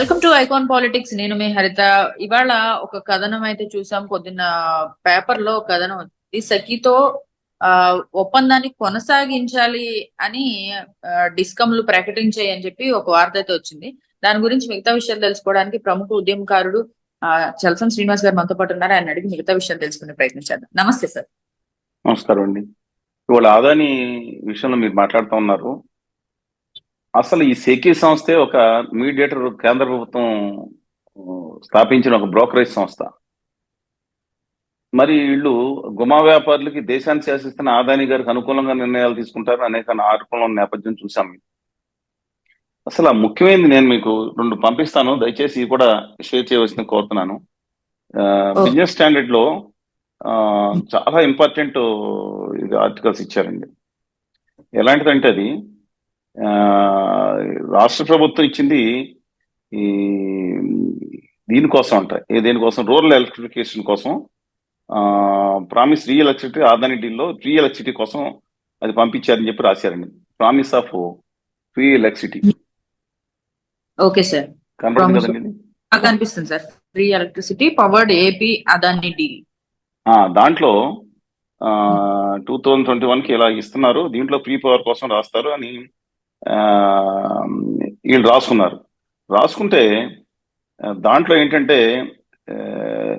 Welcome to icon politics. నేను మీ హరిత. ఇవాళ ఒక కథనం అయితే చూసాం. పొద్దున్న పేపర్లో కథనం ఈ సఖీతో ఆ ఒప్పందాన్ని కొనసాగించాలి అని డిస్కమ్లు ప్రకటించాయి అని చెప్పి ఒక వార్త అయితే వచ్చింది. దాని గురించి మిగతా విషయాలు తెలుసుకోవడానికి ప్రముఖ ఉద్యమకారుడు ఆ చలసం శ్రీనివాస్ గారు మనతో పాటు ఉన్నారు. ఆయన అడిగి మిగతా విషయాలు తెలుసుకునే ప్రయత్నం చేద్దాం. నమస్తే సార్. నమస్కారం అండి. ఇవాళ ఆదాని విషయంలో మీరు మాట్లాడుతూ ఉన్నారు. అసలు ఈ సెకీ సంస్థే ఒక మీడియేటర్ కేంద్ర ప్రభుత్వం స్థాపించిన ఒక బ్రోకరేజ్ సంస్థ. మరి వీళ్ళు గుమా వ్యాపారులకి దేశాన్ని శాసిస్తున్న ఆదాని గారికి అనుకూలంగా నిర్ణయాలు తీసుకుంటారు అనేక ఆరోపణల నేపథ్యం చూసాం అసలు ముఖ్యమైనది నేను మీకు రెండు పంపిస్తాను. దయచేసి కూడా షేర్ చేయవలసిన కోరుతున్నాను. బిజినెస్ స్టాండర్డ్లో చాలా ఇంపార్టెంట్ ఇది ఆర్టికల్స్ ఇచ్చారండి. ఎలాంటిదంటే అది రాష్ట్ర ప్రభుత్వం ఇచ్చింది ఈ దీనికోసం అంట. ఏ దేనికోసం రూరల్ ఎలక్ట్రిఫికేషన్ కోసం. ప్రామిస్ రీ ఎలక్ట్రిసిటీ ఆదాని డీల్లో ఫ్రీ ఎలక్ట్రిసిటీ కోసం అది పంపించారని చెప్పి రాశారండి. Promise of free electricity okay sir. అనిపిస్తుంది sir. Free electricity powered AP Adani deal ఆ, దాంట్లో టూ థౌజండ్ ట్వంటీ వన్కి ఇలా ఇస్తున్నారు. దీంట్లో ఫ్రీ పవర్ కోసం రాస్తారు అని వీళ్ళు రాసుకున్నారు. రాసుకుంటే దాంట్లో ఏంటంటే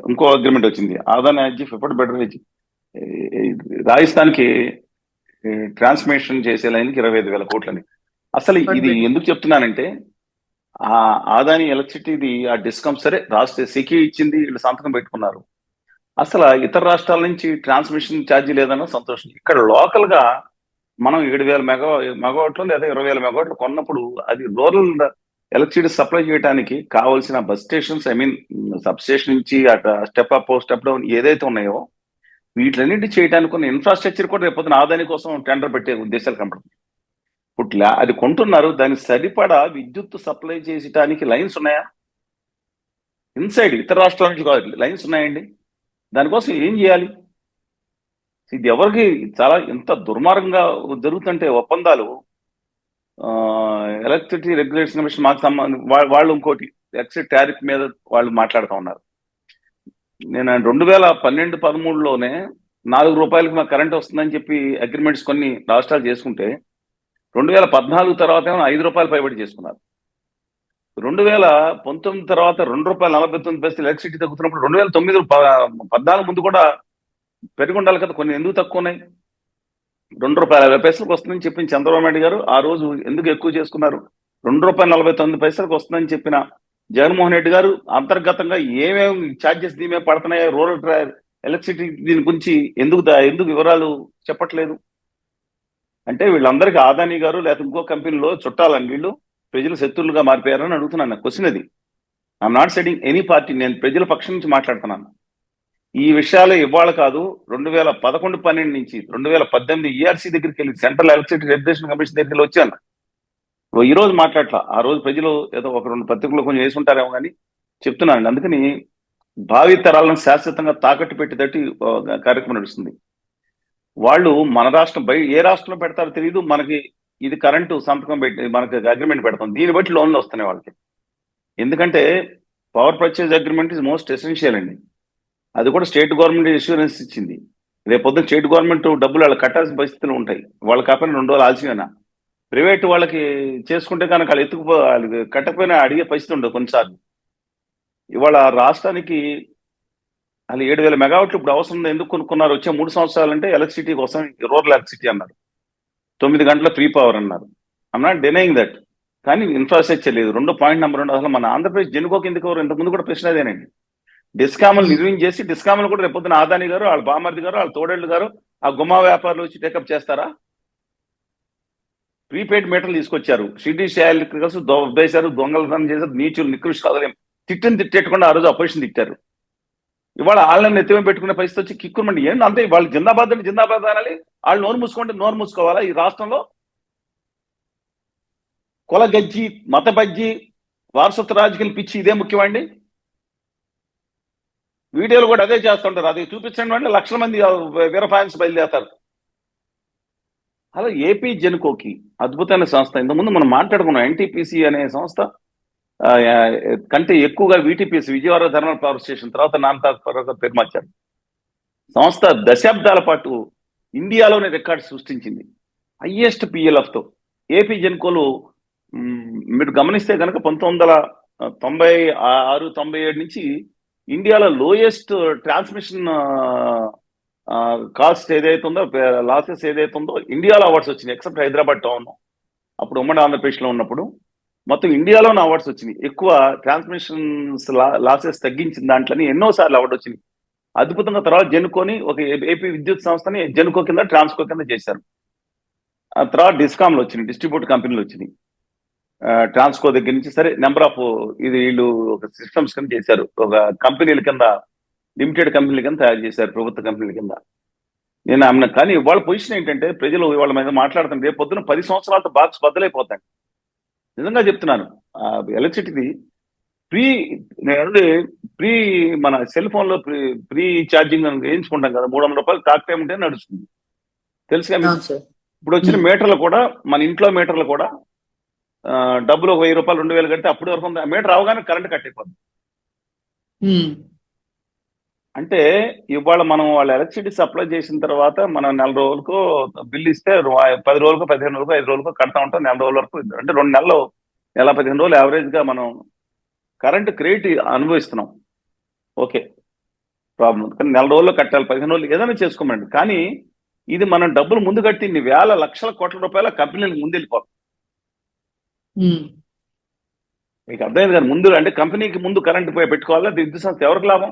ఇంకో అగ్రిమెంట్ వచ్చింది. ఆదాని హెచ్ ఎప్పుడు బెటర్ హెచ్ రాజస్థాన్కి ట్రాన్స్మిషన్ చేసే లైన్కి ఇరవై ఐదు వేల కోట్లని. అసలు ఇది ఎందుకు చెప్తున్నానంటే ఆ ఆదాని ఎలక్ట్రిసిటీది ఆ డిస్కమ్ సరే రాష్ట్ర సికి ఇచ్చింది వీళ్ళు సంతకం పెట్టుకున్నారు. అసలు ఇతర రాష్ట్రాల నుంచి ట్రాన్స్మిషన్ ఛార్జీ లేదన్న సంతోషం. ఇక్కడ లోకల్గా మనం ఏడు వేల మెగా మెగావాట్లు లేదా ఇరవై వేల మెగావాట్లు కొన్నప్పుడు అది రూరల్ ఎలక్ట్రిసిటీ సప్లై చేయడానికి కావాల్సిన bus stations I mean sub station నుంచి అటు స్టెప్ అప్ స్టెప్ డౌన్ ఏదైతే ఉన్నాయో వీటిలన్నింటి చేయడానికి ఉన్న ఇన్ఫ్రాస్ట్రక్చర్ కూడా రేపొద్దున ఆదాని కోసం టెండర్ పెట్టే ఉద్దేశాలు కనపడుతుంది ఇప్పుడు అది కొంటున్నారు దానికి సరిపడా విద్యుత్ సప్లై చేసడానికి లైన్స్ ఉన్నాయా? ఇన్సైడ్ ఇతర రాష్ట్రాల నుంచి కాదు లైన్స్ ఉన్నాయండి. దానికోసం ఏం చేయాలి? ఇది ఎవరికి చాలా ఎంత దుర్మార్గంగా జరుగుతుంటే ఒప్పందాలు ఎలక్ట్రిసిటీ రెగ్యులేషన్ కమిషన్ మాకు సంబంధం వాళ్ళు ఇంకోటి ఎలక్ట్రిసిటీ టారిఫ్ మీద వాళ్ళు మాట్లాడుతూ ఉన్నారు. నేను రెండు వేల పన్నెండు పదమూడులోనే నాలుగు రూపాయలకి మాకు కరెంట్ వస్తుందని చెప్పి అగ్రిమెంట్స్ కొన్ని రాష్ట్రాలు చేసుకుంటే రెండు వేల పద్నాలుగు తర్వాత ఐదు రూపాయలు పైబడి చేసుకున్నారు. రెండు వేల పంతొమ్మిది తర్వాత రెండు రూపాయల నలభై తొమ్మిది పైసలు ఎలక్ట్రిసిటీ తగ్గుతున్నప్పుడు రెండు వేల తొమ్మిది పద్నాలుగు ముందు కూడా పెరిగి ఉండాలి కదా కొన్ని ఎందుకు తక్కువ ఉన్నాయి రెండు రూపాయల యాభై పైసలకు వస్తుందని చెప్పిన చంద్రబాబు నాయుడు గారు ఆ రోజు ఎందుకు ఎక్కువ చేసుకున్నారు? రెండు రూపాయల నలభై తొమ్మిది పైసలకు వస్తుందని చెప్పిన జగన్మోహన్ రెడ్డి గారు అంతర్గతంగా ఏమేమి ఛార్జెస్ దీని మీద పడుతున్నాయో రూరల్ ట్రా- ఎలక్ట్రిసిటీ దీని గురించి ఎందుకు ఎందుకు వివరాలు చెప్పట్లేదు? అంటే వీళ్ళందరికీ ఆదాని గారు లేకపోతే ఇంకో కంపెనీలో చుట్టాలని వీళ్ళు ప్రజలు శత్రువులుగా మారిపోయారని అడుగుతున్నాను. క్వశ్చన్ అది. I'm not siding any party నేను ప్రజల పక్షం నుంచి మాట్లాడుతున్నాను. ఈ విషయాలు ఇవాళ కాదు రెండు వేల పదకొండు పన్నెండు నుంచి రెండు వేల పద్దెనిమిది ఈఆర్సీ దగ్గరికి వెళ్ళి సెంట్రల్ ఎలక్ట్రిసిటీ రెగ్యులేషన్ కమిషన్ దగ్గరికి వెళ్ళి వచ్చాను. ఈ రోజు మాట్లాడలా ఆ రోజు ప్రజలు ఏదో ఒక రెండు పత్రికలు కొంచెం వేసి ఉంటారేమో కానీ చెప్తున్నాను అందుకని భావి తరాలను శాశ్వతంగా తాకట్టు పెట్టేటట్టు కార్యక్రమం నడుస్తుంది. వాళ్ళు మన రాష్ట్రం బయట ఏ రాష్ట్రంలో పెడతారో తెలియదు మనకి ఇది కరెంటు సంతకం పెట్టి మనకి అగ్రిమెంట్ పెడతాం. దీన్ని బట్టి లోన్లు వస్తున్నాయి వాళ్ళకి. ఎందుకంటే power purchase agreement is most essential అండి. అది కూడా స్టేట్ గవర్నమెంట్ ఇన్సూరెన్స్ ఇచ్చింది. రేపొద్దున స్టేట్ గవర్నమెంట్ డబ్బులు వాళ్ళు కట్టాల్సిన పరిస్థితులు ఉంటాయి. వాళ్ళు కాకపోయినా రెండు రోజులు ఆలస్యమైనా ప్రైవేట్ వాళ్ళకి చేసుకుంటే కనుక వాళ్ళు ఎత్తుకుపో వాళ్ళకి కట్టకపోయినా అడిగే పరిస్థితి ఉండదు కొన్నిసార్లు. ఇవాళ రాష్ట్రానికి అది ఏడు వేల మెగావాట్లు ఇప్పుడు అవసరం ఉంది ఎందుకు కొనుక్కున్నారు? వచ్చే మూడు సంవత్సరాలు అంటే ఎలక్ట్రిసిటీ కోసం రూరల్ ఎలక్ట్రిసిటీ అన్నారు. తొమ్మిది గంటల ఫ్రీ పవర్ అన్నారు. ఐమ్ నాట్ డినయింగ్ దట్ కానీ ఇన్ఫ్రాస్ట్రక్చర్ లేదు. రెండో పాయింట్ నెంబర్ రెండు అసలు మన ఆంధ్రప్రదేశ్ జనుకోకి ఎందుకు ఇంతకుముందు కూడా ప్రశ్న అదేనండి డిస్కాములు నిర్వహించేసి డిస్కాములు కూడా రేపొద్దున ఆదాని గారు వాళ్ళ బామర్ది గారు వాళ్ళ తోడేళ్ళు గారు ఆ గుమ్మా వ్యాపారులు వచ్చి టేకప్ చేస్తారా? ప్రీపెయిడ్ మీటర్లు తీసుకొచ్చారు. షిడ్డీ షేర్స్ దొబ్బేశారు దొంగలతనం చేశారు నీచులు నికృష్ కదలేం తిట్టిని ఆ రోజు అపోజిషన్ తిట్టారు. ఇవాళ వాళ్ళని ఎత్తిమే పెట్టుకునే పరిస్థితి వచ్చి కిక్కుమండి ఏంటి అంతే వాళ్ళు జిందాబాద్ అంటే జిందాబాద్ అనాలి? వాళ్ళు నోరు మూసుకుంటే నోరు మూసుకోవాలా ఈ రాష్ట్రంలో? కుల గజ్జి మత బజ్జి వారసత్వ రాజకీయాలు పిచ్చి ఇదే ముఖ్యమండి. వీడియోలు కూడా అదే చేస్తుంటారు. అది చూపించండి అంటే లక్షల మంది వీర ఫ్యాన్స్ బయలుదేరతారు. అలా ఏపీ జెన్కోకి అద్భుతమైన సంస్థ. ఇంతకుముందు మనం మాట్లాడుకున్నాం ఎన్టీపీసీ అనే సంస్థ. కంటే ఎక్కువగా VTPC Vijayawada thermal power station తర్వాత నామతా పేరు మార్చారు సంస్థ దశాబ్దాల పాటు ఇండియాలోనే రికార్డు సృష్టించింది. హయ్యెస్ట్ పిఎల్ఎఫ్తో. ఏపీ జెన్కోలు మీరు గమనిస్తే కనుక పంతొమ్మిది వందల తొంభై ఆరు తొంభై ఏడు నుంచి ఇండియాలో లోయెస్ట్ ట్రాన్స్మిషన్ కాస్ట్ ఏదైతే ఉందో లాసెస్ ఏదైతే ఉందో ఇండియాలో అవార్డ్స్ వచ్చినాయి ఎక్సెప్ట్ హైదరాబాద్ టౌన్. అప్పుడు ఉమ్మడి ఆంధ్రప్రదేశ్లో ఉన్నప్పుడు మొత్తం ఇండియాలోనే అవార్డ్స్ వచ్చినాయి. ఎక్కువ ట్రాన్స్మిషన్స్ లాసెస్ తగ్గించిన దాంట్లోని ఎన్నో సార్లు అవార్డు వచ్చినాయి. అద్భుతంగా తర్వాత జనుకోని ఒక ఏపీ విద్యుత్ సంస్థని జనుకో కింద ట్రాన్స్కో కింద చేశారు. ఆ తర్వాత డిస్కామ్లు వచ్చినాయి డిస్ట్రిబ్యూట్ కంపెనీలు వచ్చినాయి. ట్రాన్స్కో దగ్గర నుంచి సరే నెంబర్ ఆఫ్ ఇది వీళ్ళు ఒక సిస్టమ్స్ కింద చేశారు. ఒక కంపెనీల కింద లిమిటెడ్ కంపెనీల కింద తయారు చేశారు ప్రభుత్వ కంపెనీల కింద. నేను ఆమె కానీ వాళ్ళ పొజిషన్ ఏంటంటే ప్రజలు వాళ్ళ మీద మాట్లాడుతుంటే రేపు పొద్దున పది సంవత్సరాలతో బాక్స్ బద్దలైపోతాయి. నిజంగా చెప్తున్నాను ఎలక్ట్రిసిటీ ప్రీ నేను ప్రీ మన సెల్ ఫోన్లో ప్రీ ప్రీ ఛార్జింగ్ అని వేయించుకుంటాం కదా మూడు వందల రూపాయలు టాక్ టైం ఉంటే నడుస్తుంది? అవును సార్. ఇప్పుడు వచ్చిన. మీటర్లు కూడా మన ఇంట్లో మీటర్లు కూడా డబ్బులు ఒక వెయ్యి రూపాయలు రెండు వేలు కడితే అప్పటి వరకు మీటర్ అవగానే కరెంట్ కట్టిపోతుంది ఉమ్, అంటే ఇవాళ మనం వాళ్ళ ఎలక్ట్రిసిటీ సప్లై చేసిన తర్వాత మనం నెల రోజులకు బిల్ ఇస్తే పది రోజులకు పదిహేను రోజులకు ఐదు రోజులకు కడతా ఉంటాం నెల రోజుల వరకు. అంటే రెండు నెలలు నెల పదిహేను రోజులు యావరేజ్గా మనం కరెంట్ క్రెడిట్ అనుభవిస్తున్నాం. ఓకే. ప్రాబ్లం కానీ నెల రోజుల్లో కట్టాలి పదిహేను రోజులు ఏదైనా చేసుకోమండి. కానీ ఇది మనం డబ్బులు ముందు కట్టి వేల లక్షల కోట్ల రూపాయల కంపెనీలకు ముందు వెళ్ళిపోతాం. మీకు అర్థమైంది కానీ ముందు అంటే కంపెనీకి ముందు కరెంట్ పోయి పెట్టుకోవాలా? విద్యుత్ సంస్థ ఎవరికి లాభం?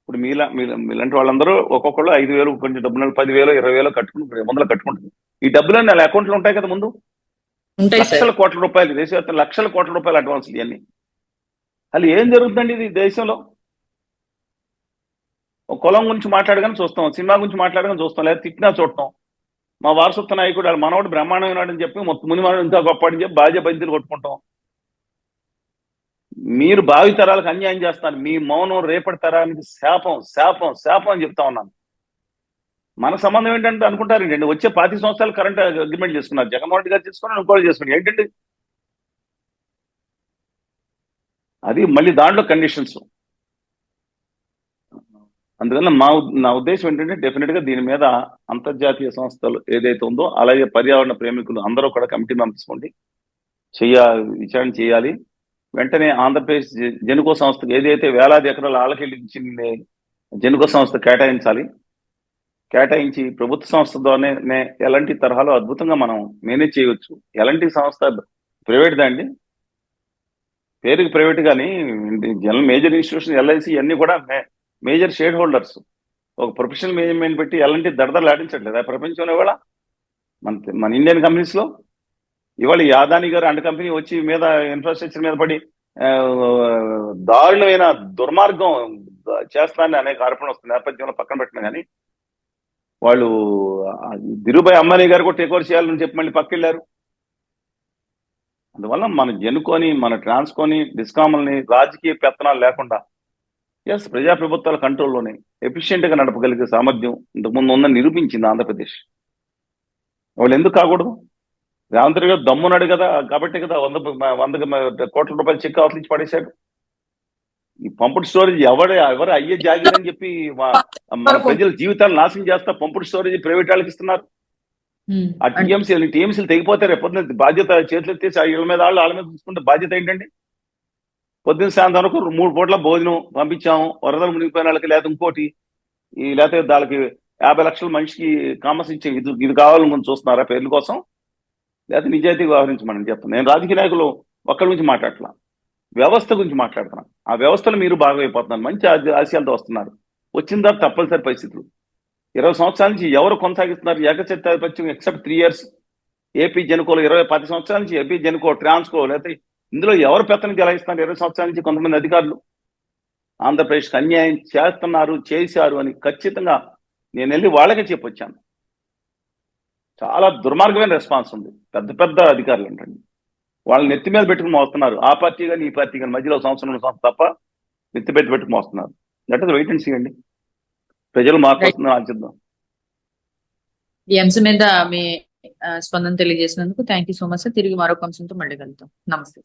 ఇప్పుడు మీలా మీలా మీలాంటి వాళ్ళందరూ ఒక్కొక్కళ్ళు ఐదు వేలు కొంచెం డబ్బులు పది వేలు ఇరవై వేలు కట్టుకుంటారు వందలు కట్టుకుంటారు. ఈ డబ్బులన్నీ వాళ్ళ అకౌంట్లో ఉంటాయి కదా ముందు? లక్షల కోట్ల రూపాయలు దేశవ్యాప్త లక్షల కోట్ల రూపాయలు అడ్వాన్స్ ఇవన్నీ. అసలు ఏం జరుగుతుందండి ఇది దేశంలో? ఒక కులం గురించి మాట్లాడగానే చూస్తాం సినిమా గురించి మాట్లాడగానే చూస్తాం లేదా తిట్టినా చూడటం. మా వారసత్వ నాయకుడు వాళ్ళ మనవాడు బ్రహ్మాండమైనాడని చెప్పి మొత్తం ముని మనవాడు ఇంత గొప్పని చెప్పి బాధ్య బంతిని కొట్టుకుంటాం. మీరు భావితరాలకు అన్యాయం చేస్తున్నారు. మీ మౌనం రేపటి తరానికి శాపం శాపం శాపం అని చెప్తా ఉన్నాను. మన సంబంధం ఏంటంటే అనుకుంటారు ఏంటండి? వచ్చే పాతి సంవత్సరాలు కరెంట్ అగ్రిమెంట్ చేసుకున్నారు. జగన్మోహన్ రెడ్డి గారు చేసుకున్నారు ఇంకోటి చేసుకున్నారు. ఏంటండి? అది మళ్ళీ దాంట్లో కండిషన్స్ అందువల్ల మా ఉద్- నా ఉద్దేశం ఏంటంటే డెఫినెట్గా దీని మీద అంతర్జాతీయ సంస్థలు ఏదైతే ఉందో అలాగే పర్యావరణ ప్రేమికులు అందరూ కూడా కమిటీ పంపించుకోండి చెయ్య విచారణ చేయాలి వెంటనే ఆంధ్రప్రదేశ్ జనుకో సంస్థకు ఏదైతే వేలాది ఎకరాల ఆలకెళ్ళించింది జనుకో సంస్థ కేటాయించాలి. కేటాయించి ప్రభుత్వ సంస్థ ద్వారానే ఎలాంటి తరహాలో అద్భుతంగా మనం మేనేజ్ చేయవచ్చు ఎలాంటి సంస్థ ప్రైవేట్ అండి. పేరుకి ప్రైవేట్ కానీ జనరల్ మేజర్ ఇన్స్టిట్యూషన్ ఎల్ఐసి ఇవన్నీ కూడా మే- మేజర్ షేర్ హోల్డర్స్. ఒక ప్రొఫెషనల్ మేనేజ్మెంట్ పెట్టి ఎలాంటి దడదలు ఆడించట్లేదు ఆ ప్రపంచంలో ఇవాళ మన మన ఇండియన్ కంపెనీస్లో ఇవాళ ఈ అదాని గారు అండ్ కంపెనీ వచ్చి మీద ఇన్ఫ్రాస్ట్రక్చర్ మీద పడి దారుణమైన దుర్మార్గం చేస్తానని అనేక ఆరోపణలు వస్తుంది నేపథ్యంలో పక్కన పెట్టిన కానీ వాళ్ళు ఆ, అంబానీ గారు కూడా టేక్ ఓవర్ చేయాలని చెప్పి మళ్ళీ పక్కెళ్ళారు. అందువల్ల మన జనుకొని మన ట్రాన్స్కొని డిస్కాములని రాజకీయ పెత్తనాలు లేకుండా ఎస్ ప్రజా ప్రభుత్వాల కంట్రోల్లోనే ఎఫిషియెంట్గా నడపగలిగే సామర్థ్యం ఇంతకుముందు ఉందని నిరూపించింది ఆంధ్రప్రదేశ్. వాళ్ళు ఎందుకు కాకూడదు? రేవంత్ రెడ్డి గారు దమ్మున్నాడు కదా కాబట్టి కదా వంద వంద కోట్ల రూపాయలు చెక్ అవతల నుంచి పడేశాడు. ఈ పంపుడు స్టోరేజ్ ఎవరు ఎవరు అయ్యే జాగిరని చెప్పి మా- మన ప్రజల జీవితాలు నాశనం చేస్తా పంపుడు స్టోరేజ్ ప్రైవేట్ వాళ్ళకి ఇస్తున్నారు. ఆ టీఎంసీలు టీఎంసీలు తెగిపోతే రేపు పొద్దున్న బాధ్యత చేతులు ఎత్తేసి ఆ ఇళ్ళ మీద వాళ్ళు వాళ్ళ మీద చూసుకుంటే బాధ్యత ఏంటండి? పొద్దున్న సాయంత్రం వరకు మూడు పూట్ల భోజనం పంపించాము. వరదలు మునిగిపోయిన వాళ్ళకి లేదా ఇంకోటి ఈ లేకపోతే వాళ్ళకి యాభై లక్షల మనిషికి కామర్స్ ఇచ్చే ఇది ఇది కావాలని మనం చూస్తున్నారా పేర్ల కోసం? లేకపోతే నిజాయితీ వ్యవహరించమని చెప్తాను నేను రాజకీయ నాయకులు ఒక్కడి గురించి మాట్లాడలా వ్యవస్థ గురించి మాట్లాడుతున్నాను ఆ వ్యవస్థలో మీరు భాగమైపోతున్నారు. మంచి ఆశయాలతో వస్తున్నారు. వచ్చిన తర్వాత తప్పనిసరి పరిస్థితులు. ఇరవై సంవత్సరాల నుంచి ఎవరు కొనసాగిస్తున్నారు? ఏకచత్రాధిపత్యం ఎక్సెప్ట్ త్రీ ఇయర్స్ ఏపీ జనుకోలు ఇరవై పది సంవత్సరాల నుంచి ఏపీ జనుకో ట్రాన్స్కో లేకపోతే ఇందులో ఎవరు పెత్తనం చెలాయిస్తున్నారు ఇరవై సంవత్సరాల నుంచి కొంతమంది అధికారులు. ఆంధ్రప్రదేశ్కి అన్యాయం చేస్తున్నారు చేశారు అని ఖచ్చితంగా నేను వెళ్ళి వాళ్ళకే చెప్పొచ్చాను. చాలా దుర్మార్గమైన రెస్పాన్స్ ఉంది. పెద్ద పెద్ద అధికారులు ఏంటండి వాళ్ళని నెత్తి మీద పెట్టుకుని మోస్తున్నారు. ఆ పార్టీ కానీ ఈ పార్టీ కానీ మధ్యలో సంవత్సరం రెండు సంవత్సరం తప్ప నెత్తి పెట్టి పెట్టుకుని మోస్తున్నారు. That is wait and see అండి. ప్రజలు మాట్లాడుతున్నారు ఆలోచిద్దాం. ఈ అంశం మీద మీ స్పందన తెలియజేసినందుకు thank you so much sir. తిరిగి మరొక అంశంతో మళ్ళీ కలుద్దాం. నమస్తే